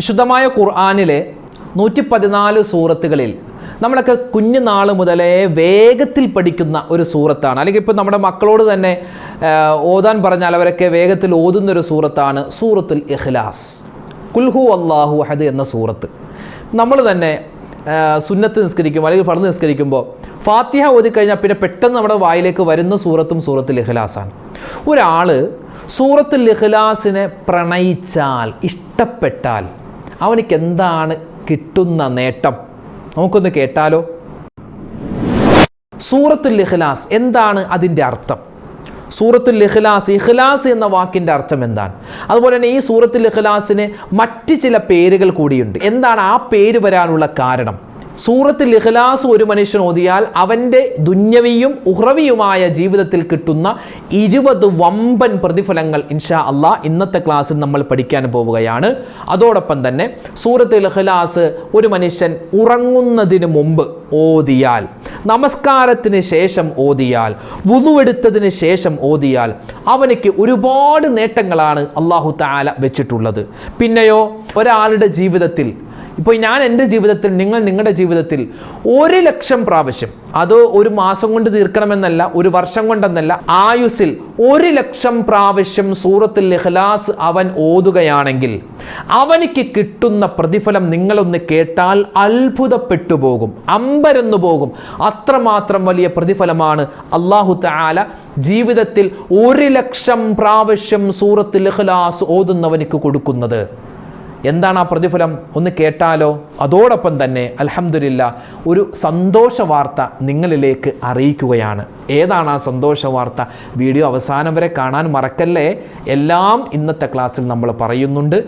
വിശുദ്ധമായ ഖുർആാനിലെ നൂറ്റി പതിനാല് സൂറത്തുകളിൽ നമ്മളൊക്കെ കുഞ്ഞുനാൾ മുതലേ വേഗത്തിൽ പഠിക്കുന്ന ഒരു സൂറത്താണ്. അല്ലെങ്കിൽ ഇപ്പോൾ നമ്മുടെ മക്കളോട് തന്നെ ഓതാൻ പറഞ്ഞാൽ അവരൊക്കെ വേഗത്തിൽ ഓതുന്ന ഒരു സൂറത്താണ് സൂറത്തുൽ ഇഖ്ലാസ്. കുൽഹു അള്ളാഹു അഹദ് എന്ന സൂറത്ത്. നമ്മൾ തന്നെ സുന്നത്ത് നിസ്കരിക്കുമ്പോൾ അല്ലെങ്കിൽ ഫർദ് നിസ്കരിക്കുമ്പോൾ ഫാത്തിഹ ഓതിക്കഴിഞ്ഞാൽ പിന്നെ പെട്ടെന്ന് നമ്മുടെ വായിലേക്ക് വരുന്ന സൂറത്തും സൂറത്തുൽ ഇഖ്ലാസാണ്. ഒരാൾ സൂറത്തുൽ ഇഖ്ലാസിനെ പ്രണയിച്ചാൽ ഇഷ്ടപ്പെട്ടാൽ അവനിക്ക് എന്താണ് കിട്ടുന്ന നേട്ടം? നമുക്കൊന്ന് കേട്ടാലോ? സൂറത്തുൽ ഇഖ്ലാസ് എന്താണ് അതിന്റെ അർത്ഥം? സൂറത്തുൽ ഇഖ്ലാസ് ഇഖ്ലാസ് എന്ന വാക്കിന്റെ അർത്ഥം എന്താണ്? അതുപോലെ തന്നെ ഈ സൂറത്തുൽ ഇഖ്ലാസിന് മറ്റ് ചില പേരുകൾ കൂടിയുണ്ട്. എന്താണ് ആ പേര് വരാനുള്ള കാരണം? സൂറത്തുൽ ഇഖ്ലാസ് ഒരു മനുഷ്യൻ ഓതിയാൽ അവന്റെ ദുന്യവിയും ഉഹ്റവിയുമായ ജീവിതത്തിൽ കിട്ടുന്ന ഇരുപത് വമ്പൻ പ്രതിഫലങ്ങൾ ഇൻഷാ അള്ളാ ഇന്നത്തെ ക്ലാസ്സിൽ നമ്മൾ പഠിക്കാൻ പോവുകയാണ്. അതോടൊപ്പം തന്നെ സൂറത്തുൽ ഇഖ്ലാസ് ഒരു മനുഷ്യൻ ഉറങ്ങുന്നതിന് മുമ്പ് ഓതിയാൽ നമസ്കാരത്തിന് ശേഷം ഓതിയാൽ വുതുവെടുത്തതിന് ശേഷം ഓതിയാൽ അവനക്ക് ഒരുപാട് നേട്ടങ്ങളാണ് അള്ളാഹു താല വെച്ചിട്ടുള്ളത്. പിന്നെയോ ഒരാളുടെ ജീവിതത്തിൽ ഇപ്പോൾ ഞാൻ എന്റെ ജീവിതത്തിൽ നിങ്ങൾ നിങ്ങളുടെ ജീവിതത്തിൽ ഒരു ലക്ഷം പ്രാവശ്യം അത് ഒരു മാസം കൊണ്ട് തീർക്കണമെന്നല്ല ഒരു വർഷം കൊണ്ടെന്നല്ല ആയുസ്സിൽ ഒരു ലക്ഷം പ്രാവശ്യം സൂറത്തിൽ ഇഖ്ലാസ് അവൻ ഓതുകയാണെങ്കിൽ അവനിക്ക് കിട്ടുന്ന പ്രതിഫലം നിങ്ങളൊന്ന് കേട്ടാൽ അത്ഭുതപ്പെട്ടു പോകും അമ്പരന്നു പോകും. അത്രമാത്രം വലിയ പ്രതിഫലമാണ് അള്ളാഹു താല ജീവിതത്തിൽ ഒരു ലക്ഷം പ്രാവശ്യം സൂറത്തുൽ ഇഖ്ലാസ് ഓതുന്നവനിക്ക് കൊടുക്കുന്നത്. എന്താണ് ആ പ്രതിഫലം? ഒന്ന് കേട്ടാലോ? അതോടൊപ്പം തന്നെ അൽഹംദുലില്ല ഒരു സന്തോഷ വാർത്ത നിങ്ങളിലേക്ക് അറിയിക്കുകയാണ്. ഏതാണ് ആ സന്തോഷ വാർത്ത? വീഡിയോ അവസാനം വരെ കാണാൻ മറക്കല്ലേ? എല്ലാം ഇന്നത്തെ ക്ലാസ്സിൽ നമ്മൾ പറയുന്നുണ്ട്.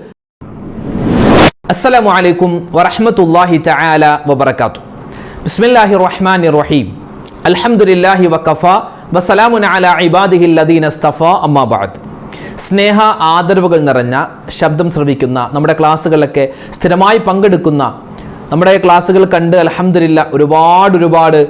അസ്സലാമു അലൈക്കും വറഹ്മത്തുള്ളാഹി തആല വബറകാത്തു ബിസ്മില്ലാഹി റഹ്മാൻ റഹീം. അൽഹംദുലില്ലാഹി വഖഫ വസലാമുൻ അലാ ഇബാദിഹി അല്ലദീന ഇസ്തഫ അമ്മാ സ്നേഹ ആദരവുകൾ നിറഞ്ഞ ശബ്ദം ശ്രവിക്കുന്ന നമ്മുടെ ക്ലാസ്സുകളിലൊക്കെ സ്ഥിരമായി പങ്കെടുക്കുന്ന നമ്മുടെ ക്ലാസ്സുകൾ കണ്ട് അലഹമില്ല ഒരുപാട് ഒരുപാട്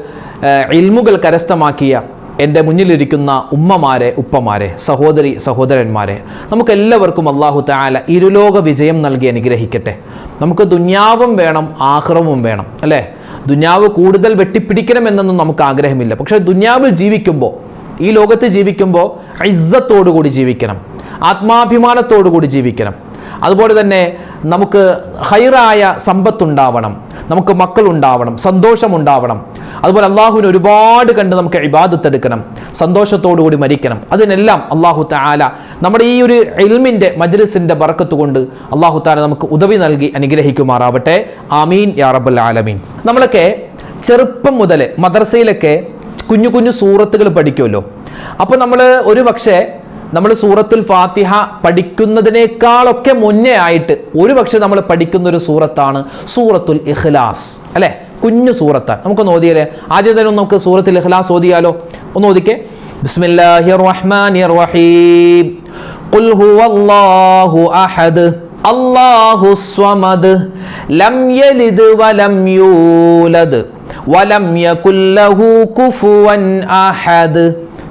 ഇൽമുകൾ കരസ്ഥമാക്കിയ എന്റെ മുന്നിലിരിക്കുന്ന ഉമ്മമാരെ ഉപ്പമാരെ സഹോദരി സഹോദരന്മാരെ നമുക്കെല്ലാവർക്കും അള്ളാഹു താല ഇരുലോക വിജയം നൽകി അനുഗ്രഹിക്കട്ടെ. നമുക്ക് ദുന്യാവും വേണം ആഹ്റവും വേണം അല്ലേ? ദുന്യാവ് കൂടുതൽ വെട്ടിപ്പിടിക്കണമെന്നൊന്നും നമുക്ക് ആഗ്രഹമില്ല. പക്ഷേ ദുന്യാവിൽ ജീവിക്കുമ്പോൾ ഈ ലോകത്ത് ജീവിക്കുമ്പോൾ ഇസ്സത്തോടുകൂടി ജീവിക്കണം ആത്മാഭിമാനത്തോടുകൂടി ജീവിക്കണം. അതുപോലെ തന്നെ നമുക്ക് ഹൈറായ സമ്പത്തുണ്ടാവണം നമുക്ക് മക്കളുണ്ടാവണം സന്തോഷമുണ്ടാവണം. അതുപോലെ അള്ളാഹുവിന് ഒരുപാട് കണ്ട് നമുക്ക് ഇബാദത്തെടുക്കണം സന്തോഷത്തോടുകൂടി മരിക്കണം. അതിനെല്ലാം അള്ളാഹു താല നമ്മുടെ ഈ ഒരു എൽമിന്റെ മജ്ലിസിന്റെ ബറക്കത്ത് കൊണ്ട് അള്ളാഹു താല നമുക്ക് ഉദവി നൽകി അനുഗ്രഹിക്കുമാറാവട്ടെ. ആമീൻ യാ ആലമീൻ. നമ്മളൊക്കെ ചെറുപ്പം മുതൽ മദ്രസയിലൊക്കെ കുഞ്ഞു കുഞ്ഞു സൂറത്തുകൾ പഠിക്കുമല്ലോ. അപ്പോൾ നമ്മൾ ഒരു പക്ഷേ നമ്മൾ സൂറത്തുൽ ഫാത്തിഹ പഠിക്കുന്നതിനേക്കാളൊക്കെ മുന്നേ ആയിട്ട് ഒരു പക്ഷേ നമ്മൾ പഠിക്കുന്ന ഒരു സൂറത്താണ് സൂറത്തുൽ ഇഖ്ലാസ്. അല്ലേ? കുഞ്ഞു സൂറത്താണ്. നമുക്കൊന്ന് ഓതിയാലേ? ആദ്യം തന്നെ നമുക്ക് സൂറത്തുൽ ഇഖ്ലാസ് ഓതിയാലോ? ഒന്ന് ഓദിക്കേ ബിസ്മില്ലാഹിർ റഹ്മാനിർ റഹീം. ഖുൽ ഹുവല്ലാഹു അഹദ്. അല്ലാഹു സ്വമദ് ലം യലിദ് വലം യൂലദ് വലം യകുല്ലഹു കുഫുവൻ അഹദ്.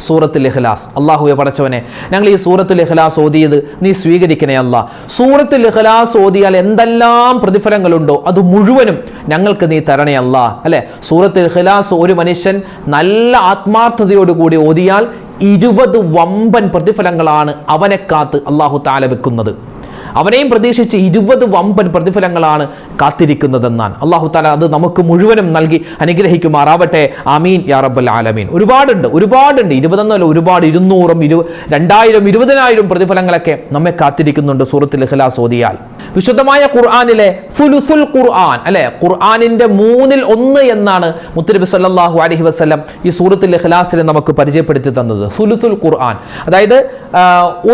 സൂറത്തുൽ ഇഖ്ലാസ്. അള്ളാഹുവെ പടച്ചവനെ ഞങ്ങൾ ഈ സൂറത്തുൽ ഇഖ്ലാസ് ഓതിയത് നീ സ്വീകരിക്കണേ അല്ല. സൂറത്തുൽ ഇഖ്ലാസ് ഓതിയാൽ എന്തെല്ലാം പ്രതിഫലങ്ങളുണ്ടോ അത് മുഴുവനും ഞങ്ങൾക്ക് നീ തരണേ അല്ല. അല്ലെ? സൂറത്തുൽ ഇഖ്ലാസ് ഒരു മനുഷ്യൻ നല്ല ആത്മാർത്ഥതയോടുകൂടി ഓതിയാൽ ഇരുപത് വമ്പൻ പ്രതിഫലങ്ങളാണ് അവനെ കാത്ത് അള്ളാഹു താല വെക്കുന്നത്. അവനെയും പ്രതീക്ഷിച്ച് ഇരുപത് വമ്പൻ പ്രതിഫലങ്ങളാണ് കാത്തിരിക്കുന്നതെന്നാണ്. അള്ളാഹു താല അത് നമുക്ക് മുഴുവനും നൽകി അനുഗ്രഹിക്കുമാറാവട്ടെ. അമീൻ യാ റബ്ബൽ ആലമീൻ. ഒരുപാടുണ്ട് ഒരുപാടുണ്ട്. ഇരുപതെന്നല്ല ഒരുപാട് ഇരുന്നൂറും ഇരു രണ്ടായിരം ഇരുപതിനായിരം പ്രതിഫലങ്ങളൊക്കെ നമ്മെ കാത്തിരിക്കുന്നുണ്ട് സൂറത്തിൽ ഇഖ്ലാസ് ഓതിയാൽ. വിശുദ്ധമായ ഖുർആാനിലെ ഫുലുസുൽ ഖുർആൻ അല്ലെ? ഖുർആാനിന്റെ മൂന്നിൽ ഒന്ന് എന്നാണ് മുത്തനബി സല്ലാഹു അലഹി വസ്ലം ഈ സൂറത്തുൽ ഇഖ്ലാസിനെ നമുക്ക് പരിചയപ്പെടുത്തി തന്നത്. ഫുലുസുൽ ഖുർആൻ. അതായത്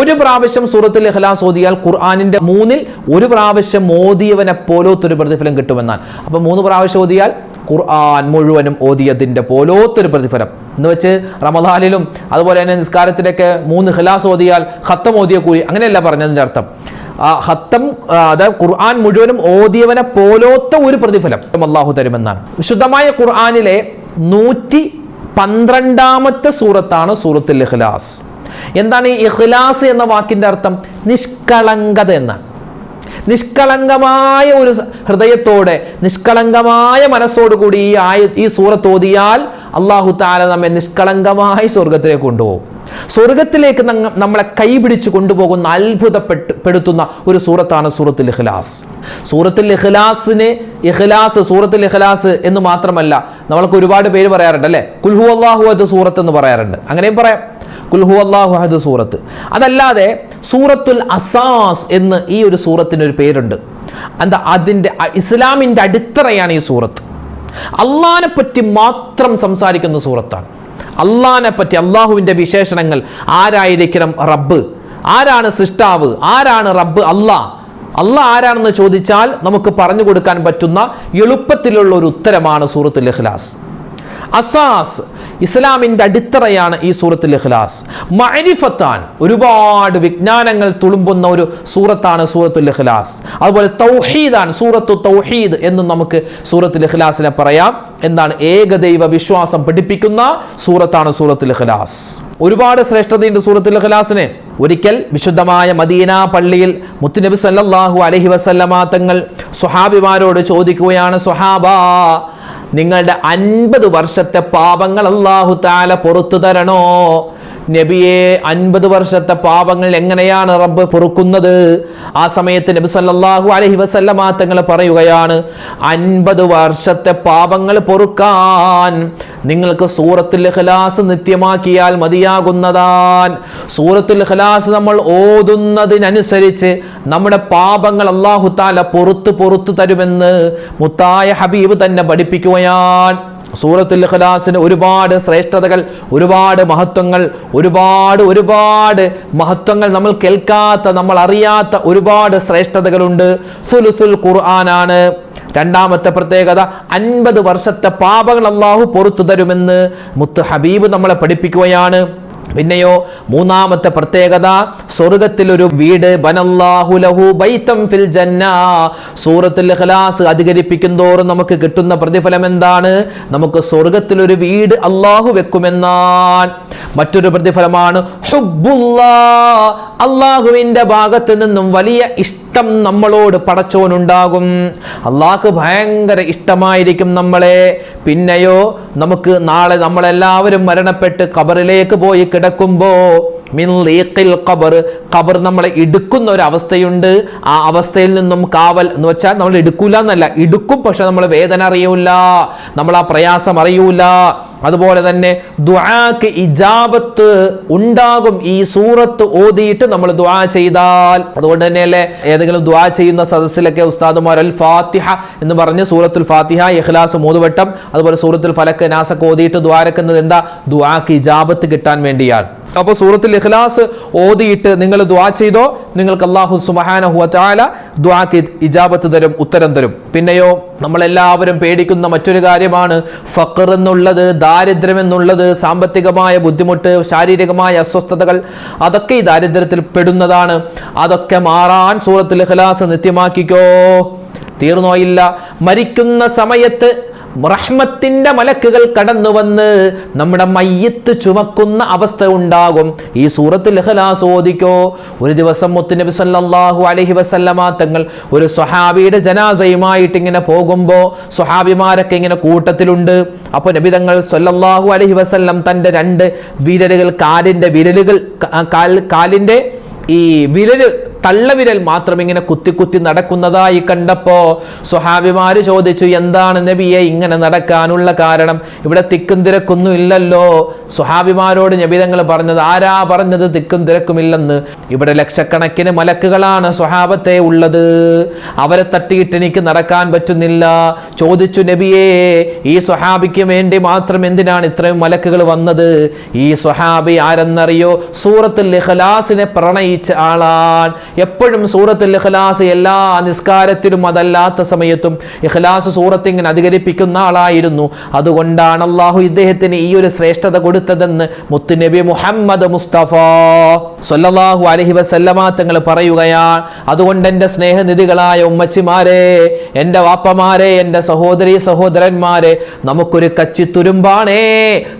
ഒരു പ്രാവശ്യം സൂറത്തുൽ ഇഖ്ലാസ് ഓതിയാൽ ഖുർആാനിന്റെ മൂന്നിൽ ഒരു പ്രാവശ്യം ഓതിയവനെ പോലോത്തൊരു പ്രതിഫലം കിട്ടുമെന്നാണ്. അപ്പൊ മൂന്ന് പ്രാവശ്യം ഓതിയാൽ ഖുർആൻ മുഴുവനും ഓതിയതിന്റെ പോലോത്തൊരു പ്രതിഫലം. എന്ന് വെച്ച് റമദാനിലും അതുപോലെ തന്നെ നിസ്കാരത്തിലൊക്കെ മൂന്ന് ഖിലാസ് ഓതിയാൽ ഖത്തം ഓതിയ കൂലി അങ്ങനെയല്ല പറഞ്ഞതിന്റെ അർത്ഥം. ഹത്തം അതായത് ഖുർആൻ മുഴുവനും ഓതിയവനെ പോലോത്ത ഒരു പ്രതിഫലം അള്ളാഹു തരുമെന്നാണ്. വിശുദ്ധമായ ഖുർആനിലെ നൂറ്റി പന്ത്രണ്ടാമത്തെ സൂറത്താണ് സൂറത്തുൽ ഇഖ്ലാസ്. എന്താണ് ഈ ഇഖ്ലാസ് എന്ന വാക്കിന്റെ അർത്ഥം? നിഷ്കളങ്കത എന്നാണ്. നിഷ്കളങ്കമായ ഒരു ഹൃദയത്തോടെ നിഷ്കളങ്കമായ മനസ്സോടുകൂടി ഈ ആയ ഈ സൂറത്ത് ഓതിയാൽ അള്ളാഹു താല നമ്മെ നിഷ്കളങ്കമായി സ്വർഗത്തിലേക്ക് കൊണ്ടുപോകും. സ്വർഗത്തിലേക്ക് നമ്മളെ കൈപിടിച്ച് കൊണ്ടുപോകുന്ന അത്ഭുതപ്പെട്ട് പെടുത്തുന്ന ഒരു സൂറത്താണ് സൂറത്തുൽ ഇഖ്ലാസ്. സൂറത്തുൽ ഇഖ്ലാസിന് ഇഖ്ലാസ് സൂറത്തുൽ ഇഖ്ലാസ് എന്ന് മാത്രമല്ല നമ്മൾക്ക് ഒരുപാട് പേര് പറയാറുണ്ട് അല്ലേ? കുൽഹു അള്ളാഹു അത് സൂറത്ത് എന്ന് പറയാറുണ്ട്. അങ്ങനെയും പറയാം. കുൽഹു അള്ളാഹു അഹദ് സൂറത്ത് അതല്ലാതെ സൂറത്തുൽ അസാസ് എന്ന് ഈ ഒരു സൂറത്തിന് ഒരു പേരുണ്ട്. എന്താ? അതിന്റെ ഇസ്ലാമിന്റെ അടിത്തറയാണ് ഈ സൂറത്ത്. അള്ളാനെ പറ്റി മാത്രം സംസാരിക്കുന്ന സൂറത്താണ്. അള്ളാനെ പറ്റി അള്ളാഹുവിന്റെ വിശേഷണങ്ങൾ ആരായിരിക്കണം റബ്ബ്? ആരാണ് സൃഷ്ടാവ്? ആരാണ് റബ്ബ് അള്ളാഹ്? അള്ളാഹ് ആരാണെന്ന് ചോദിച്ചാൽ നമുക്ക് പറഞ്ഞു കൊടുക്കാൻ പറ്റുന്ന എളുപ്പത്തിലുള്ള ഒരു ഉത്തരമാണ് സൂറത്തുൽ ഇഖ്ലാസ്. അസാസ് ഇസ്ലാമിന്റെ അടിത്തറയാണ് ഈ സൂറത്തുൽ ഇഖ്ലാസ്. മഅരിഫത്താൻ ഒരുപാട് വിജ്ഞാനങ്ങൾ തുളുമ്പുന്ന ഒരു സൂറത്താണ് സൂറത്തുൽ ഇഖ്ലാസ്. അതുപോലെ തൗഹീദാണ് സൂറത്തു തൗഹീദ് എന്നും നമുക്ക് സൂറത്തുൽ ഇഖ്ലാസിനെ പറയാം. എന്താണ് ഏകദൈവ വിശ്വാസം പഠിപ്പിക്കുന്ന സൂറത്താണ് സൂറത്തുൽ ഇഖ്ലാസ്. ഒരുപാട് ശ്രേഷ്ഠതയുണ്ട് സൂറത്തുൽ ഇഖ്ലാസിന്. ഒരിക്കൽ വിശുദ്ധമായ മദീന പള്ളിയിൽ മുത്തുനബി സല്ലല്ലാഹു അലൈഹി വസല്ലമ തങ്ങൾ സ്വഹാബിമാരോട് ചോദിക്കുകയാണ് സ്വഹാബാ നിങ്ങളുടെ അൻപത് വർഷത്തെ പാപങ്ങൾ അള്ളാഹു താല പുറത്തു തരണോ? നബിയെ അൻപത് വർഷത്തെ പാപങ്ങൾ എങ്ങനെയാണ് റബ്ബ് പൊറുക്കുന്നത്? ആ സമയത്ത് നബി സല്ലല്ലാഹു അലൈഹി വസല്ലമ തങ്ങൾ പറയുകയാണ് അൻപത് വർഷത്തെ പാപങ്ങൾ പൊറുക്കാൻ നിങ്ങൾക്ക് സൂറത്തുൽ ഇഖ്ലാസ് നിത്യമാക്കിയാൽ മതിയാകുന്നതാൻ. സൂറത്തുൽ ഇഖ്ലാസ് നമ്മൾ ഓതുന്നതിനനുസരിച്ച് നമ്മുടെ പാപങ്ങൾ അള്ളാഹു താല പൊറുത്ത് പൊറുത്തു തരുമെന്ന് മുത്തായ ഹബീബ് തന്നെ പഠിപ്പിക്കുകയാണ്. സൂറത്തുൽ ഖലാസിന് ഒരുപാട് ശ്രേഷ്ഠതകൾ ഒരുപാട് മഹത്വങ്ങൾ ഒരുപാട് ഒരുപാട് മഹത്വങ്ങൾ നമ്മൾ കേൾക്കാത്ത നമ്മൾ അറിയാത്ത ഒരുപാട് ശ്രേഷ്ഠതകളുണ്ട്. സുലുസുൽ ഖുർആനാണ് രണ്ടാമത്തെ പ്രത്യേകത. അൻപത് വർഷത്തെ പാപങ്ങൾ അള്ളാഹു പൊറത്തു തരുമെന്ന് മുത്ത് ഹബീബ് നമ്മളെ പഠിപ്പിക്കുകയാണ്. പിന്നെയോ മൂന്നാമത്തെ പ്രത്യേകത സ്വർഗത്തിൽ ഒരു വീട് ബനല്ലാഹു ലഹു ബൈത്തം ഫിൽ ജന്ന. സൂറത്തുൽ തോറും നമുക്ക് കിട്ടുന്ന പ്രതിഫലം എന്താണ്? നമുക്ക് സ്വർഗത്തിൽ ഒരു വീട് അള്ളാഹു വെക്കുമെന്നാൽ മറ്റൊരു പ്രതിഫലമാണ് അള്ളാഹുവിന്റെ ഭാഗത്ത് നിന്നും വലിയ ഇഷ്ടം നമ്മളോട് പടച്ചോനുണ്ടാകും. അള്ളാഹ് ഭയങ്കര ഇഷ്ടമായിരിക്കും നമ്മളെ. പിന്നെയോ നമുക്ക് നാളെ നമ്മളെല്ലാവരും മരണപ്പെട്ട് കബറിലേക്ക് പോയി കിടക്കുമ്പോ മിൻ ലീഖിൽ ഖബർ ഖബർ നമ്മളെ ഇടുക്കുന്ന ഒരു അവസ്ഥയുണ്ട്. ആ അവസ്ഥയിൽ നിന്നും കാവൽ എന്ന് വെച്ചാൽ നമ്മൾ എടുക്കൂല എന്നല്ല ഇടുക്കും പക്ഷെ നമ്മൾ വേദന അറിയൂല നമ്മൾ ആ പ്രയാസം അറിയൂല. അതുപോലെ തന്നെ ദുആക്ക് ഇജാബത്ത് ഉണ്ടാകും ഈ സൂറത്ത് ഓതിയിട്ട് നമ്മൾ ദുആ ചെയ്താൽ. അതുകൊണ്ട് തന്നെയല്ലേ ഏതെങ്കിലും ദുആ ചെയ്യുന്ന സദസ്സിലൊക്കെ ഉസ്താദുമാർ അൽ ഫാത്തിഹ എന്ന് പറഞ്ഞ് സൂറത്തുൽ ഫാത്തിഹ ഇഖ്ലാസ് മൂന്നുവട്ടം അതുപോലെ സൂറത്തുൽ ഫലക്ക് നാസക്ക് ഓതിയിട്ട് ദ്വാരക്കുന്നത് എന്താ? ദുആക്ക് ഇജാബത്ത് കിട്ടാൻ വേണ്ടിയാണ് അപ്പോൾ സൂറത്തിൽ ഇഖ്ലാസ് ഓതിയിട്ട് നിങ്ങൾ ദ്വാ ചെയ്തോ നിങ്ങൾക്ക് അള്ളാഹു സുബ്ഹാനഹു വതആല ദ്വാക്ക് ഇജാബത്ത് തരും ഉത്തരം തരും. പിന്നെയോ നമ്മളെല്ലാവരും പേടിക്കുന്ന മറ്റൊരു കാര്യമാണ് ഫക്കർ എന്നുള്ളത് ദാരിദ്ര്യം എന്നുള്ളത് സാമ്പത്തികമായ ബുദ്ധിമുട്ട് ശാരീരികമായ അസ്വസ്ഥതകൾ അതൊക്കെ ഈ ദാരിദ്ര്യത്തിൽ പെടുന്നതാണ്. അതൊക്കെ മാറാൻ സൂറത്തിൽ ഇഖ്ലാസ് നിത്യമാക്കിക്കോ. തീർന്നോ ഇല്ല. മരിക്കുന്ന സമയത്ത് റഹ്മത്തിന്റെ മലക്കുകൾ കടന്നു വന്ന് നമ്മുടെ മയ്യത്ത് ചുമക്കുന്ന അവസ്ഥ ഉണ്ടാകും. ഈ സൂറത്തിൽ ഇഖ്ലാസ് ഓദിക്കോ ഒരു ദിവസം മുത്തുനബി സല്ലല്ലാഹു അലൈഹി വസല്ലമ തങ്ങൾ ഒരു സ്വഹാബിയുടെ ജനാസയുമായിട്ട് ഇങ്ങനെ പോകുമ്പോൾ സ്വഹാബിമാരൊക്കെ ഇങ്ങനെ കൂട്ടത്തിലുണ്ട്. അപ്പോൾ നബി തങ്ങൾ സല്ലല്ലാഹു അലൈഹി വസല്ലം തന്റെ രണ്ട് വിരലുകൾ കാലിന്റെ വിരലുകൾ കാൽ കാലിന്റെ ഈ വിരൽ തള്ളവിരൽ മാത്രം ഇങ്ങനെ കുത്തി കുത്തി നടക്കുന്നതായി കണ്ടപ്പോ സ്വഹാബിമാര് ചോദിച്ചു എന്താണ് നബിയെ ഇങ്ങനെ നടക്കാനുള്ള കാരണം? ഇവിടെ തിക്കും തിരക്കൊന്നും ഇല്ലല്ലോ. സ്വഹാബിമാരോട് നബിതങ്ങൾ പറഞ്ഞത് ആരാ പറഞ്ഞത് തിക്കും തിരക്കുമില്ലെന്ന്? ഇവിടെ ലക്ഷക്കണക്കിന് മലക്കുകളാണ് സ്വഹാബത്തെ ഉള്ളത്. അവരെ തട്ടിയിട്ട് എനിക്ക് നടക്കാൻ പറ്റുന്നില്ല. ചോദിച്ചു നബിയെ ഈ സ്വഹാബിക്ക് വേണ്ടി മാത്രം എന്തിനാണ് ഇത്രയും മലക്കുകൾ വന്നത്? ഈ സ്വഹാബി ആരെന്നറിയോ? സൂറത്തുൽ ഇഖ്ലാസിനെ പ്രണയിച്ച ആളാൻ എപ്പോഴും സൂറത്തുൽ ഇഖ്ലാസ് എല്ലാ നിസ്കാരത്തിലും അതല്ലാത്ത സമയത്തും ഇഖ്ലാസ് സൂറത്ത് ഇങ്ങനെ അധികരിപ്പിക്കുന്ന ആളായിരുന്നു. അതുകൊണ്ടാണ് അള്ളാഹു ഇദ്ദേഹത്തിന് ഈ ഒരു ശ്രേഷ്ഠത കൊടുത്തതെന്ന് മുത്തുനബി മുഹമ്മദ് മുസ്തഫ സൊല്ലാഹു അലഹി വസല്ലമ തങ്ങൾ പറയുകയാണ്. അതുകൊണ്ട് എന്റെ സ്നേഹനിധികളായ ഉമ്മച്ചിമാരെ എന്റെ വാപ്പമാരെ എന്റെ സഹോദരി സഹോദരന്മാരെ നമുക്കൊരു കച്ചി തുരുമ്പാണേ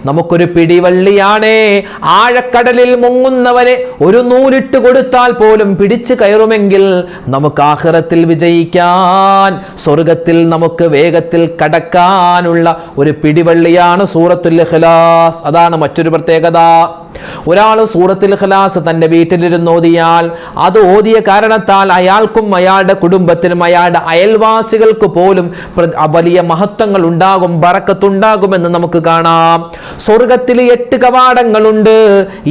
നമുക്കൊരു പിടിവള്ളിയാണേ. ആഴക്കടലിൽ മുങ്ങുന്നവനെ ഒരു നൂലിട്ട് കൊടുത്താൽ പോലും പിടിച്ചു കയറുമെങ്കിൽ നമുക്ക് ആഹ്റത്തിൽ വിജയിക്കാൻ സ്വർഗത്തിൽ നമുക്ക് വേഗത്തിൽ കടക്കാനുള്ള ഒരു പിടിവള്ളിയാണ് സൂറത്തുൽ ഇഖ്ലാസ്. അതാണ് മറ്റൊരു പ്രത്യേകത. ഒരാൾ സൂറത്തുൽ ഇഖ്ലാസ് തന്റെ വീട്ടിലിരുന്ന് ഓതിയാൽ അത് ഓതിയ കാരണത്താൽ അയാൾക്കും അയാളുടെ കുടുംബത്തിനും അയാളുടെ അയൽവാസികൾക്ക് പോലും വലിയ മഹത്വങ്ങൾ ഉണ്ടാകും ബറക്കത്തുണ്ടാകുമെന്ന് നമുക്ക് കാണാം. സ്വർഗത്തിൽ എട്ട് കവാടങ്ങളുണ്ട്.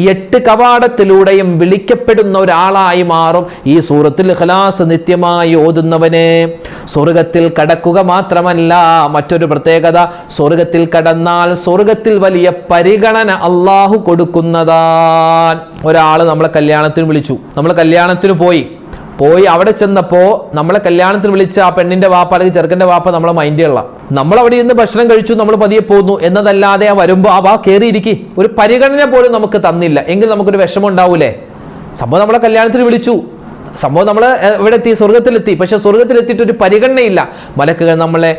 എട്ട് കവാടത്തിലൂടെയും വിളിക്കപ്പെടുന്ന ഒരാളായി മാറും ഈ സൂറത്തിൽ ഖലാസ് നിത്യമായി ഓതുന്നവന്. സ്വർഗത്തിൽ കടക്കുക മാത്രമല്ല മറ്റൊരു പ്രത്യേകത സ്വർഗത്തിൽ കടന്നാൽ സ്വർഗത്തിൽ വലിയ പരിഗണന അള്ളാഹു കൊടുക്കുന്നതാൻ. ഒരാൾ നമ്മളെ കല്യാണത്തിന് വിളിച്ചു. നമ്മൾ കല്യാണത്തിന് പോയി. പോയി അവിടെ ചെന്നപ്പോ നമ്മളെ കല്യാണത്തിന് വിളിച്ച ആ പെണ്ണിന്റെ വാപ്പ അല്ലെങ്കിൽ ചെറുക്കന്റെ വാപ്പ നമ്മളെ മൈൻഡുള്ള നമ്മൾ അവിടെ ഇരുന്ന് ഭക്ഷണം കഴിച്ചു നമ്മൾ പതിയെ പോന്നു. എന്നതല്ലാതെ ആ വരുമ്പോൾ ആ വാ കയറിയിരിക്കി ഒരു പരിഗണന പോലും നമുക്ക് തന്നില്ല. എങ്കിൽ നമുക്കൊരു വിഷമം ഉണ്ടാവൂലേ? സംഭവം നമ്മളെ കല്യാണത്തിന് വിളിച്ചു. സംഭവം നമ്മൾ ഇവിടെ എത്തി സ്വർഗത്തിലെത്തി പക്ഷെ സ്വർഗത്തിലെത്തിയിട്ട് ഒരു പരിഗണനയില്ല. മലക്കുകൾ നമ്മളെ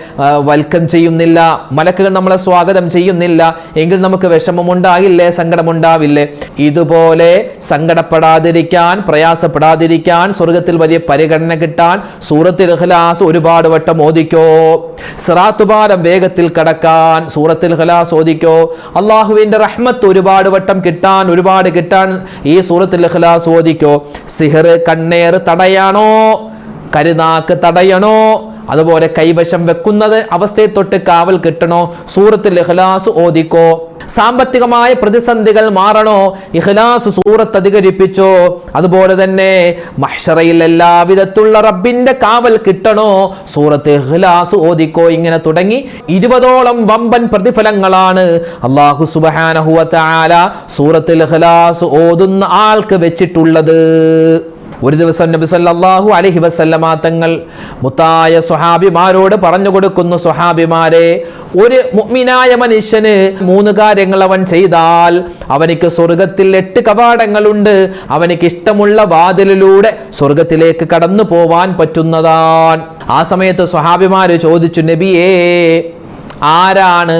വെൽക്കം ചെയ്യുന്നില്ല. മലക്കുകൾ നമ്മളെ സ്വാഗതം ചെയ്യുന്നില്ല. എങ്കിൽ നമുക്ക് വിഷമമുണ്ടാകില്ലേ? സങ്കടമുണ്ടാവില്ലേ? ഇതുപോലെ സങ്കടപ്പെടാതിരിക്കാൻ പ്രയാസപ്പെടാതിരിക്കാൻ സ്വർഗത്തിൽ വലിയ പരിഗണന കിട്ടാൻ സൂറത്തിൽ ഇഖ്ലാസ് ഒരുപാട് വട്ടം ഓദിക്കോ സിറാത്തുപാലം വേഗത്തിൽ കടക്കാൻ സൂറത്തിൽ ഹലാസ് ഓദിക്കോ അള്ളാഹുവിന്റെ റഹ്മത്ത് ഒരുപാട് വട്ടം കിട്ടാൻ ഒരുപാട് കിട്ടാൻ ഈ സൂറത്തിൽ ഇഖ്ലാസ് ഓദിക്കോ സിഹർ കണ്ണേർ തടയാണോ? കരുനാക്ക് തടയണോ? അതുപോലെ കൈവശം വെക്കുന്നത് അവസ്ഥയെ തൊട്ട് കാവൽ കിട്ടണോ? സൂറത്തിൽ ഇഖ്ലാസ് ഓദിക്കോ സാമ്പത്തികമായ പ്രതിസന്ധികൾ മാറണോ? ഇഖ്ലാസ് സൂറത്ത് അധികരിപ്പിച്ചോ? അതുപോലെ തന്നെ മഹ്ഷറയിൽ എല്ലാവിധത്തുള്ള റബ്ബിന്റെ കാവൽ കിട്ടണോ? സൂറത്ത് ഇഖ്ലാസ് ഓദിക്കോ ഇങ്ങനെ തുടങ്ങി ഇരുപതോളം വമ്പൻ പ്രതിഫലങ്ങളാണ് അള്ളാഹു സുബ്ഹാനഹു വ തആല സൂറത്തിൽ ഇഖ്ലാസ് ഓതുന്ന ആൾക്ക് വെച്ചിട്ടുള്ളത്. ഒരു ദിവസം നബി സല്ലല്ലാഹു അലൈഹി വസല്ലമ തങ്ങൾ മുത്തായ സ്വഹാബിമാരോട് പറഞ്ഞു കൊടുക്കുന്നു സ്വഹാബിമാരെ ഒരു മുഅ്മിനായ മനുഷ്യന് മൂന്ന് കാര്യങ്ങൾ അവൻ ചെയ്താൽ അവനിക്ക് സ്വർഗത്തിൽ എട്ട് കവാടങ്ങളുണ്ട്. അവനിക്ക് ഇഷ്ടമുള്ള വാതിലിലൂടെ സ്വർഗത്തിലേക്ക് കടന്നു പോവാൻ പറ്റുന്നതാണ്. ആ സമയത്ത് സ്വഹാബിമാർ ചോദിച്ചു നബിയേ ആരാണ്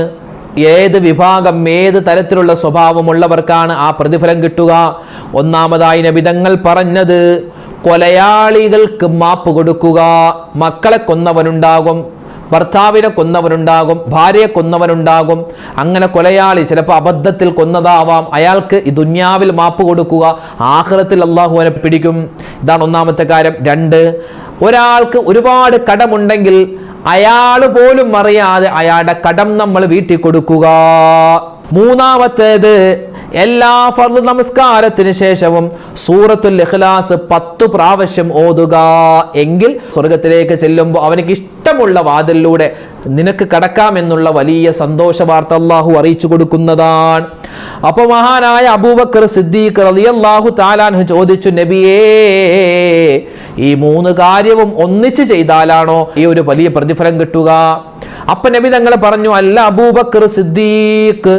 ഏത് വിഭാഗം ഏത് തരത്തിലുള്ള സ്വഭാവമുള്ളവർക്കാണ് ആ പ്രതിഫലം കിട്ടുക? ഒന്നാമതായി നബിതങ്ങൾ പറഞ്ഞത് കൊലയാളികൾക്ക് മാപ്പ് കൊടുക്കുക. മക്കളെ കൊന്നവനുണ്ടാകും ഭർത്താവിനെ കൊന്നവനുണ്ടാകും ഭാര്യയെ കൊന്നവനുണ്ടാകും. അങ്ങനെ കൊലയാളി ചിലപ്പോൾ അബദ്ധത്തിൽ കൊന്നതാവാം. അയാൾക്ക് ഈ ദുന്യാവിൽ മാപ്പ് കൊടുക്കുക ആഹ്ലത്തിൽ അള്ളാഹു അവനെ പിടിക്കും. ഇതാണ് ഒന്നാമത്തെ കാര്യം. രണ്ട് ഒരാൾക്ക് ഒരുപാട് കടമുണ്ടെങ്കിൽ അയാൾ പോലും അറിയാതെ അയാളുടെ കടം നമ്മൾ വീട്ടിൽ കൊടുക്കുക. മൂന്നാമത്തേത് എല്ലാ ഫർദ് നമസ്കാരത്തിന് ശേഷവും സൂറത്തുൽ ഇഖ്ലാസ് പത്തു പ്രാവശ്യം ഓതുക. എങ്കിൽ സ്വർഗത്തിലേക്ക് ചെല്ലുമ്പോൾ അവനക്ക് ഇഷ്ടമുള്ള വാതിലിലൂടെ നിനക്ക് കടക്കാമെന്നുള്ള വലിയ സന്തോഷ വാർത്ത അള്ളാഹു അറിയിച്ചു കൊടുക്കുന്നതാണ്. അപ്പൊ മഹാനായ അബൂബക്കർ സിദ്ദീഖ് റളിയല്ലാഹു താലാൻഹു ചോദിച്ചു നബിയേ ഈ മൂന്ന് കാര്യവും ഒന്നിച്ച് ചെയ്താലാണോ ഈ ഒരു വലിയ പ്രതിഫലം കിട്ടുക? അപ്പൊ നബി തങ്ങൾ പറഞ്ഞു അല്ല അബൂബക്കർ സിദ്ദീഖ്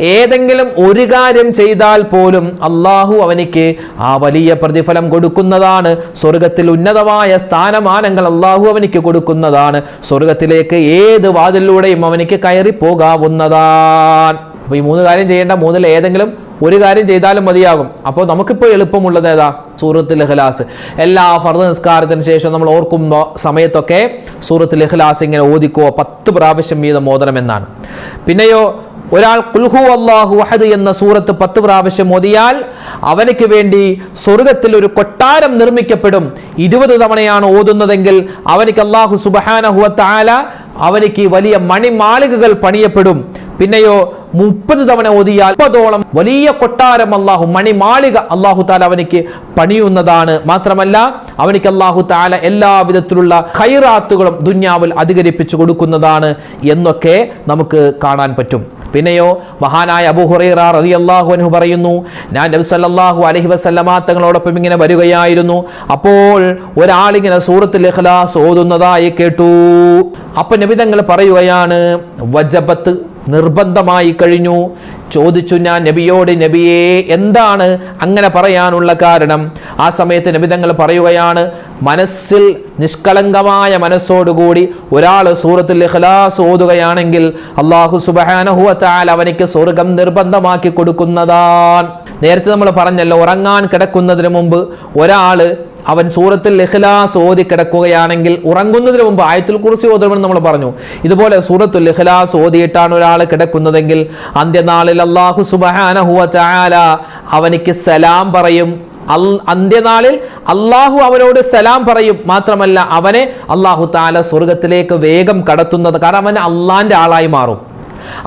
ഏതെങ്കിലും ഒരു കാര്യം ചെയ്താൽ പോലും അള്ളാഹു അവനിക്ക് ആ വലിയ പ്രതിഫലം കൊടുക്കുന്നതാണ്. സ്വർഗത്തിൽ ഉന്നതമായ സ്ഥാനമാനങ്ങൾ അള്ളാഹു അവനിക്ക് കൊടുക്കുന്നതാണ്. സ്വർഗത്തിലേക്ക് ഏത് വാതിലൂടെയും അവനിക്ക് കയറി പോകാവുന്നതാണ്. അപ്പൊ ഈ മൂന്ന് കാര്യം ചെയ്യേണ്ട മൂന്നിൽ ഏതെങ്കിലും ഒരു കാര്യം ചെയ്താലും മതിയാകും. അപ്പോൾ നമുക്കിപ്പോൾ എളുപ്പമുള്ളത് ഏതാ? സൂറത്തുൽ ഇഖ്ലാസ്. എല്ലാ ഫർദ് നിസ്കാരത്തിന് ശേഷം നമ്മൾ ഓർക്കുന്ന സമയത്തൊക്കെ സൂറത്തുൽ ഇഖ്ലാസ് ഇങ്ങനെ ഓദിക്കോ പത്ത് പ്രാവശ്യം വീതം മോദനം എന്നാണ് പിന്നെയോ ഒരാൾ കുൽഹു അള്ളാഹു അഹദ് എന്ന സൂറത്ത് പത്ത് പ്രാവശ്യം ഓതിയാൽ അവനക്ക് വേണ്ടി സ്വർഗത്തിൽ ഒരു കൊട്ടാരം നിർമ്മിക്കപ്പെടും. ഇരുപത് തവണയാണ് ഓതുന്നതെങ്കിൽ അവനിക്ക് അള്ളാഹു സുബഹാനഹുവ താല അവനിക്ക് വലിയ മണിമാളികകൾ പണിയപ്പെടും. പിന്നെയോ മുപ്പത് തവണ ഓതിയാൽ മുപ്പതോളം വലിയ കൊട്ടാരം അള്ളാഹു മണിമാളിക അള്ളാഹു താല അവനിക്ക് പണിയുന്നതാണ്. മാത്രമല്ല അവനിക്ക് അള്ളാഹു താല എല്ലാവിധത്തിലുള്ള ഖൈറാത്തുകളും ദുന്യാവിൽ അധികരിപ്പിച്ചു കൊടുക്കുന്നതാണ് എന്നൊക്കെ നമുക്ക് കാണാൻ പറ്റും. പിന്നെയോ മഹാനായ അബൂ ഹുറൈറ അള്ളാഹു അൻഹു പറയുന്നു ഞാൻ നബി സല്ലാഹു അലഹി വസല്ലമ തങ്ങളോടൊപ്പം ഇങ്ങനെ വരികയായിരുന്നു. അപ്പോൾ ഒരാളിങ്ങനെ സൂറത്തുൽ ഇഖ്ലാസ് ഓതുന്നതായി കേട്ടു. അപ്പൊ നബി തങ്ങൾ പറയുകയാണ് വജബത്ത് നിർബന്ധമായി കഴിഞ്ഞു. ചോദിച്ചു ഞാൻ നബിയോട് നബിയെ എന്താണ് അങ്ങനെ പറയാനുള്ള കാരണം? ആ സമയത്ത് നബിതങ്ങൾ പറയുകയാണ് മനസ്സിൽ നിഷ്കളങ്കമായ മനസ്സോടുകൂടി ഒരാൾ സൂറത്തുൽ ഇഖ്ലാസ് ഓതുകയാണെങ്കിൽ അള്ളാഹു സുബാനഹുവച്ചാൽ അവനിക്ക് സ്വർഗം നിർബന്ധമാക്കി കൊടുക്കുന്നതാണ്. നേരത്തെ നമ്മൾ പറഞ്ഞല്ലോ ഉറങ്ങാൻ കിടക്കുന്നതിന് മുമ്പ് ഒരാൾ അവൻ സൂറത്തിൽ ലഹ്ലാസ് ഓതി കിടക്കുകയാണെങ്കിൽ ഉറങ്ങുന്നതിന് മുമ്പ് ആയത്തിൽ കുറിച്ച് ഓതണമെന്ന് നമ്മൾ പറഞ്ഞു. ഇതുപോലെ സൂറത്തുൽ ലഹ്ലാസ് ഓതിയിട്ടാണ് ഒരാൾ കിടക്കുന്നതെങ്കിൽ അന്ത്യനാളിൽ അള്ളാഹു സുബഹാനഹുവ ചാല അവനിക്ക് സലാം പറയും. അൽ അന്ത്യനാളിൽ അള്ളാഹു അവനോട് സലാം പറയും. മാത്രമല്ല അവനെ അള്ളാഹു താല സ്വർഗത്തിലേക്ക് വേഗം കടത്തുന്നത് കാരണം അവൻ അള്ളാന്റെ ആളായി മാറും.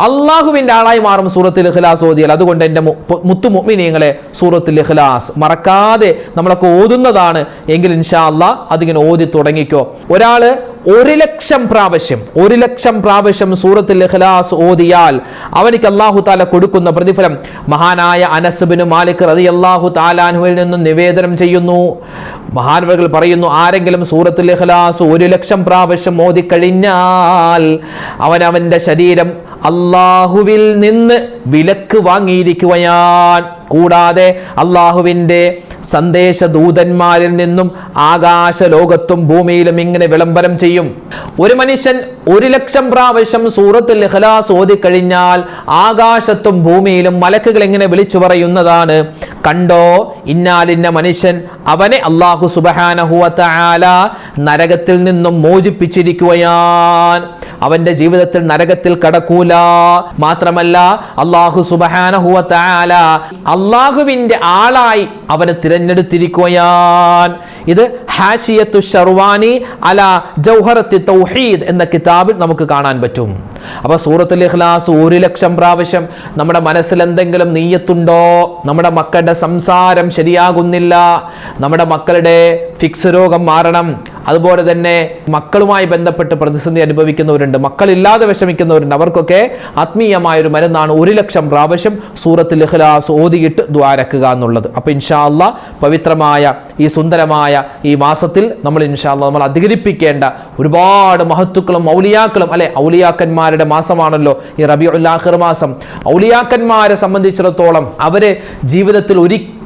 അള്ളാഹുവിന്റെ ആളായി മാറും സൂറത്തിൽ ഇഖ്ലാസ് ഓതിയാൽ. അതുകൊണ്ട് എന്റെ മുത്തു മുഅ്മിനീങ്ങളെ സൂറത്തിൽ ഇഖ്ലാസ് മറക്കാതെ നമ്മളൊക്കെ ഓതുന്നതാണ്. എങ്കിൽ ഇൻഷാ അള്ളാഹ് അതിങ്ങനെ ഓതി തുടങ്ങിക്കോ. ഒരാൾ ഒരു ലക്ഷം പ്രാവശ്യം ഒരു ലക്ഷം പ്രാവശ്യം സൂറത്തിൽ ഇഖ്ലാസ് ഓതിയാൽ അവനിക്ക് അള്ളാഹു താല കൊടുക്കുന്ന പ്രതിഫലം. മഹാനായ അനസ്ബിന് മാലിക് റതി അള്ളാഹു താലാനുവിൽ നിന്നും നിവേദനം ചെയ്യുന്നു. മഹാനവകൾ പറയുന്നു ആരെങ്കിലും സൂറത്തിൽ ഇഖ്ലാസ് ഒരു ലക്ഷം പ്രാവശ്യം ഓതിക്കഴിഞ്ഞാൽ അവൻ അവന്റെ ശരീരം അള്ളാഹുവിൽ നിന്ന് വിലക്ക് വാങ്ങിയിരിക്കുകയാൻ കൂടാതെ അള്ളാഹുവിന്റെ സന്ദേശ ദൂതന്മാരിൽ നിന്നും ആകാശ ലോകത്തും ഭൂമിയിലും ഇങ്ങനെ വിളംബരം ചെയ്യും. ഒരു മനുഷ്യൻ ഒരു ലക്ഷം പ്രാവശ്യം സൂറത്തുൽ ഇഖ്ലാസ് ഓതിക്കഴിഞ്ഞാൽ ആകാശത്തും ഭൂമിയിലും മലക്കുകൾ ഇങ്ങനെ വിളിച്ചു പറയുന്നതാണ്. കണ്ടോ? ഇന്നാലിന്ന മനുഷ്യൻ അവനെ അള്ളാഹു സുബഹാനഹുവല നരകത്തിൽ നിന്നും മോചിപ്പിച്ചിരിക്കുകയാൻ അവന്റെ ജീവിതത്തിൽ നരകത്തിൽ കടക്കൂല. മാത്രമല്ല അള്ളാഹു സുബഹാനഹുവല അള്ളാഹുവിന്റെ ആളായി അവനെ തിരഞ്ഞെടുത്തിരിക്കുകയാൻ ഇത് ഹാഷിയത്തു ഷർവാനി അല ജൗഹറത്തി തൗഹീദ് എന്ന കിതാബിൽ നമുക്ക് കാണാൻ പറ്റും. അപ്പൊ സൂറത്തുൽ ഇഖ്ലാസ് ഒരു ലക്ഷം പ്രാവശ്യം നമ്മുടെ മനസ്സിൽ എന്തെങ്കിലും നീയത്തുണ്ടോ നമ്മുടെ മക്കളുടെ സംസാരം ശരിയാകുന്നില്ല. നമ്മുടെ മക്കളുടെ ഫിക്സ് രോഗം മാറണം. അതുപോലെ തന്നെ മക്കളുമായി ബന്ധപ്പെട്ട് പ്രതിസന്ധി അനുഭവിക്കുന്നവരുണ്ട്. മക്കളില്ലാതെ വിഷമിക്കുന്നവരുണ്ട്. അവർക്കൊക്കെ ആത്മീയമായ ഒരു മരുന്നാണ് ഒരു ലക്ഷം പ്രാവശ്യം സൂറത്തുൽ ഇഖ്ലാസ് ഓതിയിട്ട് ദ്വാരക്കുക എന്നുള്ളത്. അപ്പൊ ഇൻഷാല്ല പവിത്രമായ ഈ സുന്ദരമായ ഈ മാസത്തിൽ നമ്മൾ ഇൻഷാല്ല നമ്മൾ അധികരിപ്പിക്കേണ്ട ഒരുപാട് മഹത്തുക്കളും ഔലിയാക്കളും അല്ലെ ഔലിയാക്കന്മാരുടെ മാസമാണല്ലോ ഈ റബി ഉല്ലാഹിർ മാസം. ഔലിയാക്കന്മാരെ സംബന്ധിച്ചിടത്തോളം അവരെ ജീവിതത്തിൽ ഒരിക്കലും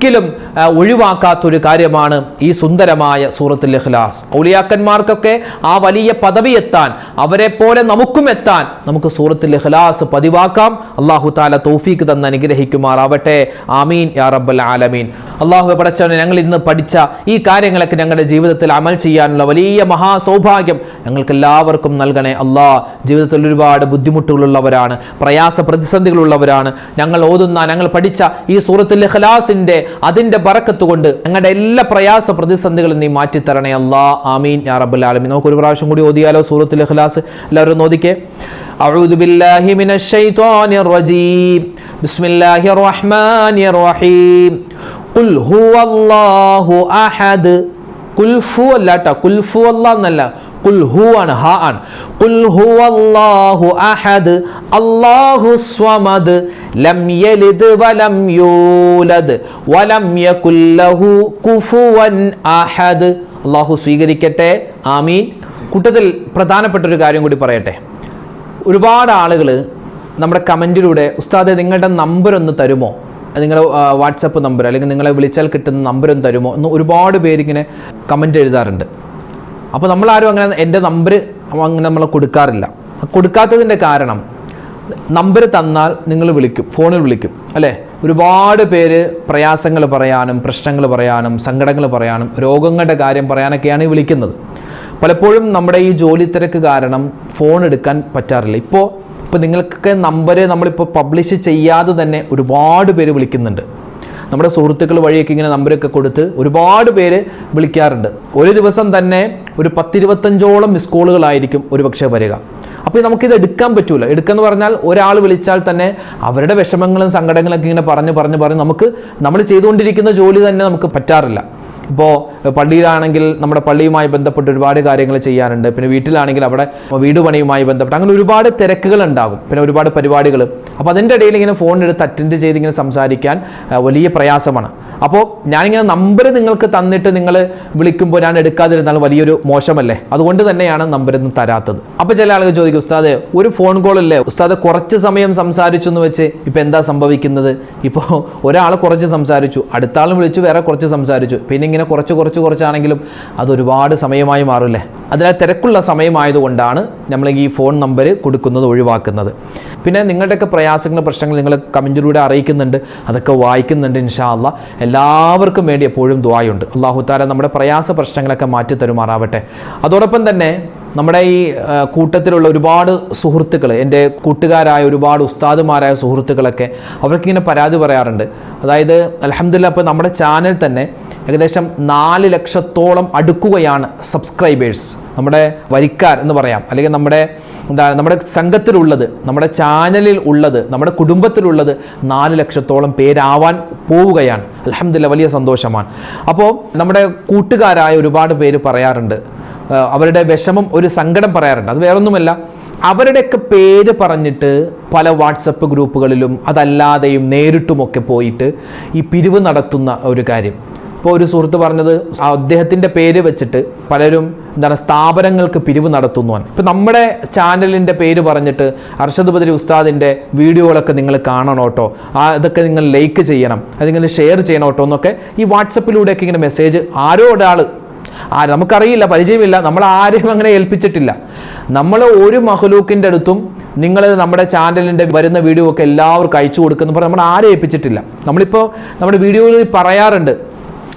ആ, ഒഴിവാക്കാത്തൊരു കാര്യമാണ് ഈ സുന്ദരമായ സൂറത്തുൽ ഇഖ്ലാസ്. ഔലിയാക്കന്മാർക്കൊക്കെ ആ വലിയ പദവി എത്താൻ അവരെ പോലെ നമുക്കും എത്താൻ നമുക്ക് സൂറത്തുൽ ഇഖ്ലാസ് പതിവാക്കാം. അള്ളാഹു താല തൗഫീക്ക് തന്ന് അനുഗ്രഹിക്കുമാറാവട്ടെ. ആമീൻ യാ റബ്ബൽ ആലമീൻ. അള്ളാഹു പടച്ചവനെ ഞങ്ങൾ ഇന്ന് പഠിച്ച ഈ കാര്യങ്ങളൊക്കെ ഞങ്ങളുടെ ജീവിതത്തിൽ അമൽ ചെയ്യാനുള്ള വലിയ മഹാസൗഭാഗ്യം ഞങ്ങൾക്ക് എല്ലാവർക്കും നൽകണേ അള്ളാ ജീവിതത്തിൽ ഒരുപാട് ബുദ്ധിമുട്ടുകളുള്ളവരാണ് പ്രയാസ പ്രതിസന്ധികളുള്ളവരാണ്. ഞങ്ങൾ ഓതുന്ന ഞങ്ങൾ പഠിച്ച ഈ സൂറത്തുൽ ഇഖ്ലാസിന്റെ അതിന്റെ ബറക്കത്ത് കൊണ്ട് ഞങ്ങളുടെ എല്ലാ പ്രയാസ പ്രതിസന്ധികളും നീ മാറ്റിത്തരണേ അല്ലാ ആമീൻ യാ റബ്ബൽ ആലമീൻ നമുക്ക് ഒരു പ്രാവശ്യം കൂടി ഓതിയാലോ സൂറത്തുൽ ഇഖ്ലാസ് എല്ലാവരും നോദിക്കേ أعوذ بالله من الشيطان الرجيم بسم الله الرحمن الرحيم قل هو الله أحد കുൽ ഹു അല്ല കേട്ടോ കുൽ ഹു അല്ല എന്നല്ല കുൽ ഹു ആണ് ഹ ആണ്. കുൽ അല്ലാഹു അഹദ് അല്ലാഹു സ്വമദ് ലം യലിദ് വലം യൂലദ് വലം യകുൽ ലഹു കുഫുവൻ അഹദ്. അല്ലാഹു സ്വീകരിക്കട്ടെ ആമീൻ. കൂട്ടത്തിൽ പ്രധാനപ്പെട്ട ഒരു കാര്യം കൂടി പറയട്ടെ. ഒരുപാട് ആളുകൾ നമ്മുടെ കമന്റിലൂടെ ഉസ്താദെ നിങ്ങളുടെ നമ്പർ ഒന്ന് തരുമോ? നിങ്ങളുടെ വാട്സപ്പ് നമ്പർ അല്ലെങ്കിൽ നിങ്ങളെ വിളിച്ചാൽ കിട്ടുന്ന നമ്പർ തരുമോ? എന്ന് ഒരുപാട് പേരിങ്ങനെ കമന്റ് എഴുതാറുണ്ട്. അപ്പോൾ നമ്മളാരും അങ്ങനെ എന്റെ നമ്പർ അങ്ങനെ നമ്മൾ കൊടുക്കാറില്ല. കൊടുക്കാത്തതിന്റെ കാരണം നമ്പർ തന്നാൽ നിങ്ങൾ വിളിക്കും ഫോണിൽ വിളിക്കും അല്ലേ? ഒരുപാട് പേര് പ്രയാസങ്ങൾ പറയാനും പ്രശ്നങ്ങൾ പറയാനും സങ്കടങ്ങൾ പറയാനും രോഗങ്ങളുടെ കാര്യം പറയാനൊക്കെയാണ് വിളിക്കുന്നത്. പലപ്പോഴും നമ്മുടെ ഈ ജോലി തിരക്ക് കാരണം ഫോൺ എടുക്കാൻ പറ്റാറില്ല. ഇപ്പോൾ ഇപ്പോൾ നിങ്ങൾക്കൊക്കെ നമ്പർ നമ്മളിപ്പോൾ പബ്ലിഷ് ചെയ്യാതെ തന്നെ ഒരുപാട് പേര് വിളിക്കുന്നുണ്ട്. നമ്മുടെ സുഹൃത്തുക്കൾ വഴിയൊക്കെ ഇങ്ങനെ നമ്പരൊക്കെ കൊടുത്ത് ഒരുപാട് പേര് വിളിക്കാറുണ്ട്. ഒരു ദിവസം തന്നെ ഒരു പത്തിരുപത്തഞ്ചോളം മിസ് കോളുകളായിരിക്കും ഒരുപക്ഷെ വരിക. അപ്പോൾ നമുക്കിത് എടുക്കാൻ പറ്റൂല. എടുക്കാന്ന് പറഞ്ഞാൽ ഒരാൾ വിളിച്ചാൽ തന്നെ അവരുടെ വിഷമങ്ങളും സങ്കടങ്ങളൊക്കെ ഇങ്ങനെ പറഞ്ഞ് പറഞ്ഞ് പറഞ്ഞ് നമുക്ക് നമ്മൾ ചെയ്തുകൊണ്ടിരിക്കുന്ന ജോലി തന്നെ നമുക്ക് പറ്റാറില്ല. ഇപ്പോൾ പള്ളിയിലാണെങ്കിൽ നമ്മുടെ പള്ളിയുമായി ബന്ധപ്പെട്ട് ഒരുപാട് കാര്യങ്ങൾ ചെയ്യാറുണ്ട്. പിന്നെ വീട്ടിലാണെങ്കിൽ അവിടെ വീട് പണിയുമായി ബന്ധപ്പെട്ട് അങ്ങനെ ഒരുപാട് തിരക്കുകൾ ഉണ്ടാകും. പിന്നെ ഒരുപാട് പരിപാടികൾ. അപ്പോൾ അതിന്റെ ഇടയിൽ ഇങ്ങനെ ഫോൺ എടുത്ത് അറ്റൻഡ് ചെയ്ത് ഇങ്ങനെ സംസാരിക്കാൻ വലിയ പ്രയാസമാണ്. അപ്പോൾ ഞാനിങ്ങനെ നമ്പർ നിങ്ങൾക്ക് തന്നിട്ട് നിങ്ങൾ വിളിക്കുമ്പോൾ ഞാൻ എടുക്കാതിരുന്നാൽ വലിയൊരു മോശമല്ലേ? അതുകൊണ്ട് തന്നെയാണ് നമ്പരൊന്നും തരാത്തത്. അപ്പോൾ ചില ആളുകൾ ചോദിക്കും ഉസ്താദ് ഒരു ഫോൺ കോൾ അല്ലേ ഉസ്താദ് കുറച്ച് സമയം സംസാരിച്ചു എന്ന് വെച്ച് ഇപ്പോൾ എന്താ സംഭവിക്കുന്നത്? ഇപ്പോൾ ഒരാൾ കുറച്ച് സംസാരിച്ചു അടുത്ത ആൾ വിളിച്ചു വേറെ കുറച്ച് സംസാരിച്ചു. പിന്നെ ഇങ്ങനെ കുറച്ച് കുറച്ച് കുറച്ചാണെങ്കിലും അത് ഒരുപാട് സമയമായി മാറില്ലേ? അതിനാൽ തിരക്കുള്ള സമയമായതുകൊണ്ടാണ് നമ്മൾ ഈ ഫോൺ നമ്പർ കൊടുക്കുന്നത് ഒഴിവാക്കുന്നത്. പിന്നെ നിങ്ങളുടെയൊക്കെ പ്രയാസങ്ങൾ പ്രശ്നങ്ങൾ നിങ്ങൾ കമന്റിലൂടെ അറിയിക്കുന്നുണ്ട്. അതൊക്കെ വായിക്കുന്നുണ്ട് ഇൻഷാ അല്ലാ എല്ലാവർക്കും വേണ്ടി എപ്പോഴും ദ്വായുണ്ട് അള്ളാഹു താല നമ്മുടെ പ്രയാസ പ്രശ്നങ്ങളൊക്കെ മാറ്റി തരുമാറാവട്ടെ. അതോടൊപ്പം തന്നെ നമ്മുടെ ഈ കൂട്ടത്തിലുള്ള ഒരുപാട് സുഹൃത്തുക്കൾ എന്റെ കൂട്ടുകാരായ ഒരുപാട് ഉസ്താദുമാരായ സുഹൃത്തുക്കളൊക്കെ അവർക്കിങ്ങനെ പരാതി പറയാറുണ്ട്. അതായത് അലഹമില്ല ഇപ്പോൾ നമ്മുടെ ചാനൽ തന്നെ ഏകദേശം നാല് ലക്ഷത്തോളം അടുക്കുകയാണ് സബ്സ്ക്രൈബേഴ്സ് നമ്മുടെ വരിക്കാർ എന്ന് പറയാം. അല്ലെങ്കിൽ നമ്മുടെ എന്താണ് നമ്മുടെ സംഘത്തിലുള്ളത് നമ്മുടെ ചാനലിൽ ഉള്ളത് നമ്മുടെ കുടുംബത്തിലുള്ളത് നാല് ലക്ഷത്തോളം പേരാവാൻ പോവുകയാണ്. അലഹമില്ല വലിയ സന്തോഷമാണ്. അപ്പോൾ നമ്മുടെ കൂട്ടുകാരായ ഒരുപാട് പേര് പറയാറുണ്ട്. അവരുടെ വിഷമം ഒരു സങ്കടം പറയാറുണ്ട്. അത് വേറൊന്നുമല്ല അവരുടെയൊക്കെ പേര് പറഞ്ഞിട്ട് പല വാട്സപ്പ് ഗ്രൂപ്പുകളിലും അതല്ലാതെയും നേരിട്ടുമൊക്കെ പോയിട്ട് ഈ പിരിവ് നടത്തുന്ന ഒരു കാര്യം. ഇപ്പോൾ ഒരു സുഹൃത്ത് പറഞ്ഞത് അദ്ദേഹത്തിന്റെ പേര് വെച്ചിട്ട് പലരും എന്താണ് സ്ഥാപനങ്ങൾക്ക് പിരിവ് നടത്തുന്നു ഇപ്പം നമ്മുടെ ചാനലിന്റെ പേര് പറഞ്ഞിട്ട് അർഷദ് ബദരി ഉസ്താദിന്റെ വീഡിയോകളൊക്കെ നിങ്ങൾ കാണണം കേട്ടോ. ആ ഇതൊക്കെ നിങ്ങൾ ലൈക്ക് ചെയ്യണം. അത് ഷെയർ ചെയ്യണം കേട്ടോ എന്നൊക്കെ ഈ വാട്സപ്പിലൂടെയൊക്കെ ഇങ്ങനെ മെസ്സേജ് ആരോ ഒരാൾ ആ നമുക്കറിയില്ല പരിചയമില്ല നമ്മൾ ആരെയും അങ്ങനെ ഏൽപ്പിച്ചിട്ടില്ല. നമ്മൾ ഒരു മഹലൂക്കിന്റെ അടുത്തും നിങ്ങൾ നമ്മുടെ ചാനലിന്റെ വരുന്ന വീഡിയോ ഒക്കെ എല്ലാവർക്കും അയച്ചു കൊടുക്കുന്നു. പറഞ്ഞാൽ നമ്മൾ ആരെയും ഏൽപ്പിച്ചിട്ടില്ല. നമ്മളിപ്പോൾ നമ്മുടെ വീഡിയോയിൽ പറയാറുണ്ട്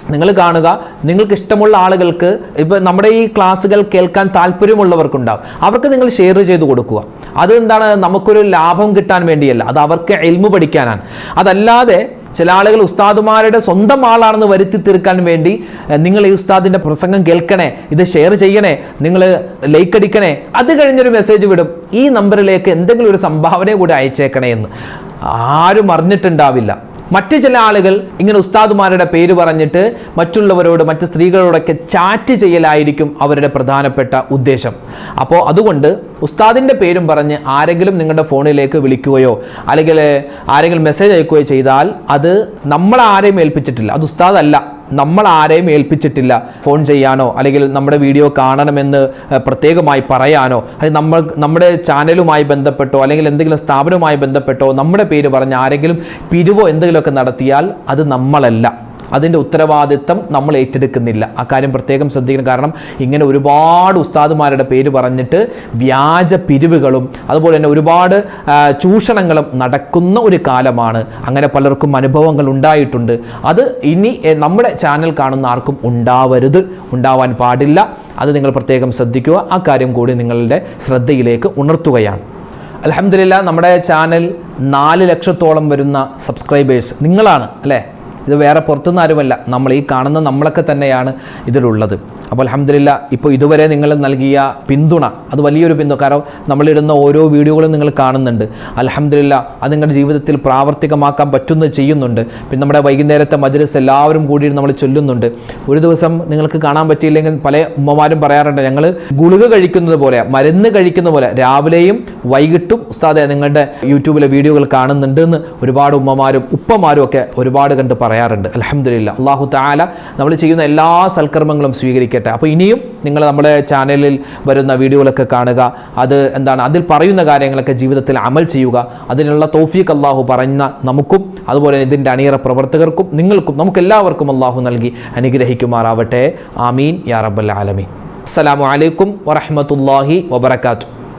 നിങ്ങൾ കാണുക നിങ്ങൾക്ക് ഇഷ്ടമുള്ള ആളുകൾക്ക് ഇപ്പം നമ്മുടെ ഈ ക്ലാസ്സുകൾ കേൾക്കാൻ താല്പര്യമുള്ളവർക്കുണ്ടാവും. അവർക്ക് നിങ്ങൾ ഷെയർ ചെയ്ത് കൊടുക്കുക. അത് എന്താണ് നമുക്കൊരു ലാഭം കിട്ടാൻ വേണ്ടിയല്ല. അത് അവർക്ക് എൽമു പഠിക്കാനാണ്. അതല്ലാതെ ചില ആളുകൾ ഉസ്താദുമാരുടെ സ്വന്തം ആളാണെന്ന് വരുത്തി തീർക്കാൻ വേണ്ടി നിങ്ങൾ ഈ ഉസ്താദിന്റെ പ്രസംഗം കേൾക്കണേ ഇത് ഷെയർ ചെയ്യണേ നിങ്ങൾ ലൈക്ക് അടിക്കണേ അത് കഴിഞ്ഞൊരു മെസ്സേജ് വിടും. ഈ നമ്പറിലേക്ക് എന്തെങ്കിലും ഒരു സംഭാവന കൂടി അയച്ചേക്കണേ എന്ന്. ആരും അറിഞ്ഞിട്ടുണ്ടാവില്ല. മറ്റ് ചില ആളുകൾ ഇങ്ങനെ ഉസ്താദുമാരുടെ പേര് പറഞ്ഞിട്ട് മറ്റുള്ളവരോട് മറ്റ് സ്ത്രീകളോടൊക്കെ ചാറ്റ് ചെയ്യലായിരിക്കും അവരുടെ പ്രധാനപ്പെട്ട ഉദ്ദേശം. അപ്പോൾ അതുകൊണ്ട് ഉസ്താദിന്റെ പേരും പറഞ്ഞ് ആരെങ്കിലും നിങ്ങളുടെ ഫോണിലേക്ക് വിളിക്കുകയോ അല്ലെങ്കിൽ ആരെങ്കിലും മെസ്സേജ് അയക്കുകയോ ചെയ്താൽ അത് നമ്മൾ ആരെയും ഏൽപ്പിച്ചിട്ടില്ല. അത് ഉസ്താദല്ല. നമ്മൾ ആരെയും ഏൽപ്പിച്ചിട്ടില്ല. ഫോൺ ചെയ്യാനോ അല്ലെങ്കിൽ നമ്മുടെ വീഡിയോ കാണണമെന്ന് പ്രത്യേകമായി പറയാനോ അല്ലെങ്കിൽ നമ്മൾ നമ്മുടെ ചാനലുമായി ബന്ധപ്പെട്ടോ അല്ലെങ്കിൽ എന്തെങ്കിലും സ്ഥാപനവുമായി ബന്ധപ്പെട്ടോ നമ്മുടെ പേര് പറഞ്ഞ് ആരെങ്കിലും പിരിവോ എന്തെങ്കിലുമൊക്കെ നടത്തിയാൽ അത് നമ്മളല്ല. അതിന്റെ ഉത്തരവാദിത്തം നമ്മൾ ഏറ്റെടുക്കുന്നില്ല. ആ കാര്യം പ്രത്യേകം ശ്രദ്ധിക്കണം. കാരണം ഇങ്ങനെ ഒരുപാട് ഉസ്താദുമാരുടെ പേര് പറഞ്ഞിട്ട് വ്യാജ പിരിവുകളും അതുപോലെ തന്നെ ഒരുപാട് ചൂഷണങ്ങളും നടക്കുന്ന ഒരു കാലമാണ്. അങ്ങനെ പലർക്കും അനുഭവങ്ങൾ ഉണ്ടായിട്ടുണ്ട്. അത് ഇനി നമ്മുടെ ചാനൽ കാണുന്ന ആർക്കും ഉണ്ടാവരുത്. ഉണ്ടാവാൻ പാടില്ല. അത് നിങ്ങൾ പ്രത്യേകം ശ്രദ്ധിക്കുക. ആ കാര്യം കൂടി നിങ്ങളുടെ ശ്രദ്ധയിലേക്ക് ഉണർത്തുകയാണ്. അലഹമില്ല നമ്മുടെ ചാനൽ നാല് ലക്ഷത്തോളം വരുന്ന സബ്സ്ക്രൈബേഴ്സ് നിങ്ങളാണ് അല്ലേ? ഇത് വേറെ പുറത്തുനിന്ന് ആരുമല്ല. നമ്മൾ ഈ കാണുന്ന നമ്മളൊക്കെ തന്നെയാണ് ഇതിലുള്ളത്. അപ്പോൾ അലഹമില്ല ഇപ്പോൾ ഇതുവരെ നിങ്ങൾ നൽകിയ പിന്തുണ അത് വലിയൊരു പിന്തുണ. കാരണം നമ്മളിടുന്ന ഓരോ വീഡിയോകളും നിങ്ങൾ കാണുന്നുണ്ട്. അലഹമില്ല അത് നിങ്ങളുടെ ജീവിതത്തിൽ പ്രാവർത്തികമാക്കാൻ പറ്റുന്നത് ചെയ്യുന്നുണ്ട്. പിന്നെ നമ്മുടെ വൈകുന്നേരത്തെ മജലിസ് എല്ലാവരും കൂടി നമ്മൾ ചൊല്ലുന്നുണ്ട്. ഒരു ദിവസം നിങ്ങൾക്ക് കാണാൻ പറ്റിയില്ലെങ്കിൽ പല ഉമ്മമാരും പറയാറുണ്ട് ഞങ്ങൾ ഗുളിക കഴിക്കുന്നത് പോലെ മരുന്ന് കഴിക്കുന്ന പോലെ രാവിലെയും വൈകിട്ടും ഉസ്താദെ നിങ്ങളുടെ യൂട്യൂബിലെ വീഡിയോകൾ കാണുന്നുണ്ട് എന്ന് ഒരുപാട് ഉമ്മമാരും ഉപ്പമാരും ഒക്കെ ഒരുപാട് കണ്ട് പറയാറുണ്ട്. അലഹമില്ല അള്ളാഹു താല നമ്മൾ ചെയ്യുന്ന എല്ലാ സൽക്കർമ്മങ്ങളും സ്വീകരിക്കട്ടെ. അപ്പോൾ ഇനിയും നിങ്ങൾ നമ്മുടെ ചാനലിൽ വരുന്ന വീഡിയോകളൊക്കെ കാണുക. അത് എന്താണ്? അതിൽ പറയുന്ന കാര്യങ്ങളൊക്കെ ജീവിതത്തിൽ അമൽ ചെയ്യുക. അതിനുള്ള തോഫീഖ് അള്ളാഹു പറഞ്ഞ നമുക്കും അതുപോലെ ഇതിന്റെ അണിയറ പ്രവർത്തകർക്കും നിങ്ങൾക്കും നമുക്ക് എല്ലാവർക്കും അള്ളാഹു നൽകി അനുഗ്രഹിക്കുമാറാവട്ടെ. ആമീൻ. യാ റബ്ബൽ ആലമീൻ. അസ്സലാമു അലൈക്കും വബറകാതുഹു.